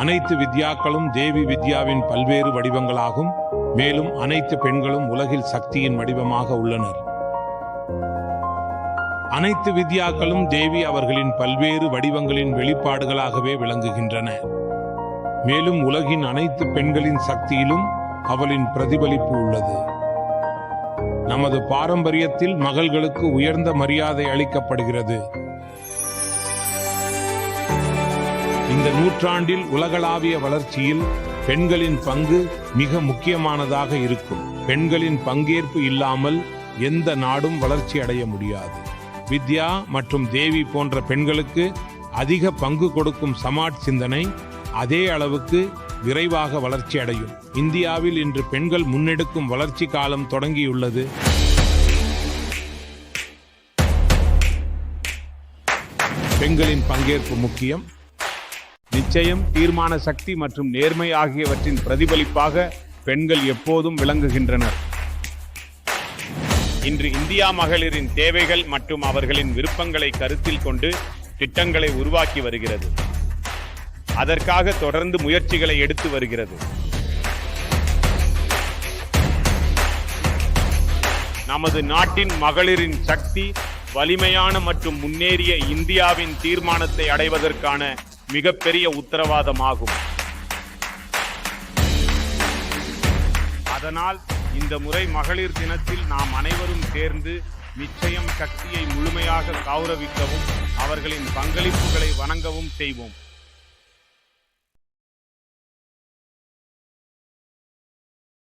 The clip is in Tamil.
அனைத்து வித்யாக்களும் தேவி வித்யாவின் பல்வேறு வடிவங்களாகும். மேலும் அனைத்து பெண்களும் உலகில் சக்தியின் வடிவமாக உள்ளனர். அனைத்து வித்யாக்களும் தேவி அவர்களின் பல்வேறு வடிவங்களின் வெளிப்பாடுகளாகவே விளங்குகின்றன. மேலும் உலகின் அனைத்து பெண்களின் சக்தியிலும் அவளின் பிரதிபலிப்பு உள்ளது. நமது பாரம்பரியத்தில் மகள்களுக்கு உயர்ந்த மரியாதை அளிக்கப்படுகிறது. இந்த நூற்றாண்டில் உலகளாவிய வளர்ச்சியில் பெண்களின் பங்கு மிக முக்கியமானதாக இருக்கும். பெண்களின் பங்கேற்பு இல்லாமல் எந்த நாடும் வளர்ச்சி அடைய முடியாது. வித்யா மற்றும் தேவி போன்ற பெண்களுக்கு அதிக பங்கு கொடுக்கும் சமாட் சிந்தனை அதே அளவுக்கு விரைவாக வளர்ச்சி அடையும். இந்தியாவில் இன்று பெண்கள் முன்னெடுக்கும் வளர்ச்சி காலம் தொடங்கியுள்ளது. பெண்களின் பங்கேற்பு முக்கியம். நிச்சயம் தீர்மான சக்தி மற்றும் நேர்மை ஆகியவற்றின் பிரதிபலிப்பாக பெண்கள் எப்போதும் விளங்குகின்றனர். இன்று இந்தியா மகளிரின் தேவைகள் மற்றும் அவர்களின் விருப்பங்களை கருத்தில் கொண்டு திட்டங்களை உருவாக்கி வருகிறது. அதற்காக தொடர்ந்து முயற்சிகளை எடுத்து வருகிறது. நமது நாட்டின் மகளிரின் சக்தி வலிமையான மற்றும் முன்னேறிய இந்தியாவின் தீர்மானத்தை அடைவதற்கான மிகப்பெரிய உத்தரவாதமாகும். அதனால் இந்த முறை மகளிர் தினத்தில் நாம் அனைவரும் சேர்ந்து நிச்சயம் சக்தியை முழுமையாக கௌரவிக்கவும் அவர்களின் பங்களிப்புகளை வணங்கவும் செய்வோம்.